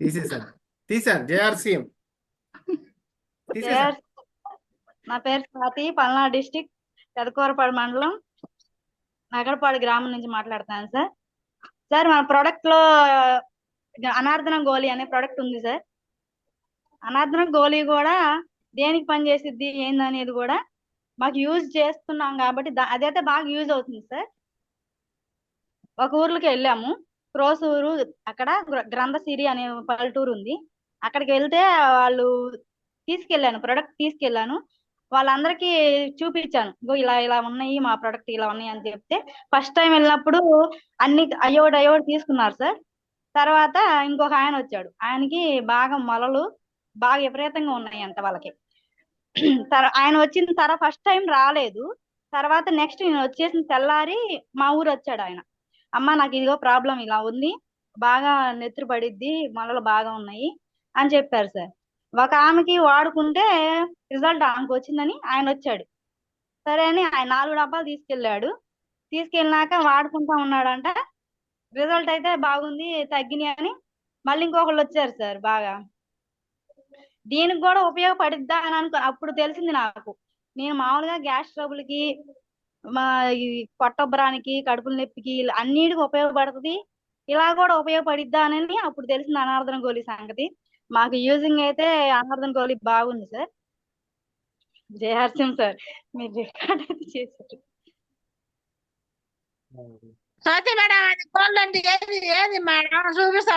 తీసేసాను తీసాను జేఆర్సీఎం నా పేరు స్వాతి పల్నాడు డిస్టిక్ పెదకూరపాడు మండలం నగరపాడు గ్రామం నుంచి మాట్లాడుతాను సార్. సార్ మన ప్రోడక్ట్లో అనార్దనం గోళీ అనే ప్రోడక్ట్ ఉంది సార్. అనార్దనం గోళీ కూడా దేనికి పనిచేసిద్ది ఏందనేది కూడా మాకు యూజ్ చేస్తున్నాం కాబట్టి అదైతే బాగా యూజ్ అవుతుంది సార్. ఒక ఊర్లోకి వెళ్ళాము. క్రోసూరు అక్కడ గ్రంథసిరి అనే పల్లెటూరు ఉంది. అక్కడికి వెళ్తే వాళ్ళు తీసుకెళ్ళాను ప్రొడక్ట్ తీసుకెళ్ళాను. వాళ్ళందరికీ చూపించాను. ఇగో ఇలా ఇలా ఉన్నాయి మా ప్రొడక్ట్ ఇలా ఉన్నాయి అని చెప్తే ఫస్ట్ టైం వెళ్ళినప్పుడు అన్ని అయ్యోడు అయ్యోడు తీసుకున్నారు సార్. తర్వాత ఇంకొక ఆయన వచ్చాడు. ఆయనకి బాగా మొలలు బాగా విపరీతంగా ఉన్నాయి అంట వాళ్ళకి ఆయన వచ్చిన తర్వాత ఫస్ట్ టైం రాలేదు. తర్వాత నెక్స్ట్ నేను వచ్చేసిన తెల్లారి మా ఊరు వచ్చాడు ఆయన. అమ్మ నాకు ఇదిగో ప్రాబ్లం ఇలా ఉంది బాగా నెత్తురు పడిద్ది మొలలు బాగా ఉన్నాయి అని చెప్పారు సార్. ఒక ఆమెకి వాడుకుంటే రిజల్ట్ ఆమెకు వచ్చిందని ఆయన వచ్చాడు. సరే అని ఆయన నాలుగు డబ్బాలు తీసుకెళ్ళాడు. తీసుకెళ్ళినాక వాడుకుంటా ఉన్నాడంట రిజల్ట్ అయితే బాగుంది తగ్గినాయి అని మళ్ళీ ఇంకొకళ్ళు వచ్చారు సార్ బాగా. దీనికి కూడా ఉపయోగపడిద్దా అని అనుకో అప్పుడు తెలిసింది నాకు. నేను మామూలుగా గ్యాస్ ట్రబుల్కి మా ఈ పొట్టొబ్బరానికి కడుపుల నొప్పికి ఇలా అన్నిటికి ఉపయోగపడుతుంది. ఇలా కూడా ఉపయోగపడిద్దా అని అప్పుడు తెలిసింది అనార్దన గోళీ సంగతి. మాకు యూజింగ్ అయితే అనార్దన గోళీ బాగుంది సార్. జయహర్సింగ్ సార్ మీరు రికార్డ్ అయితే చేశారు. స్వాతి మేడం అది గోల్డ్ అంటే ఏది ఏది మేడం? చూపిస్తా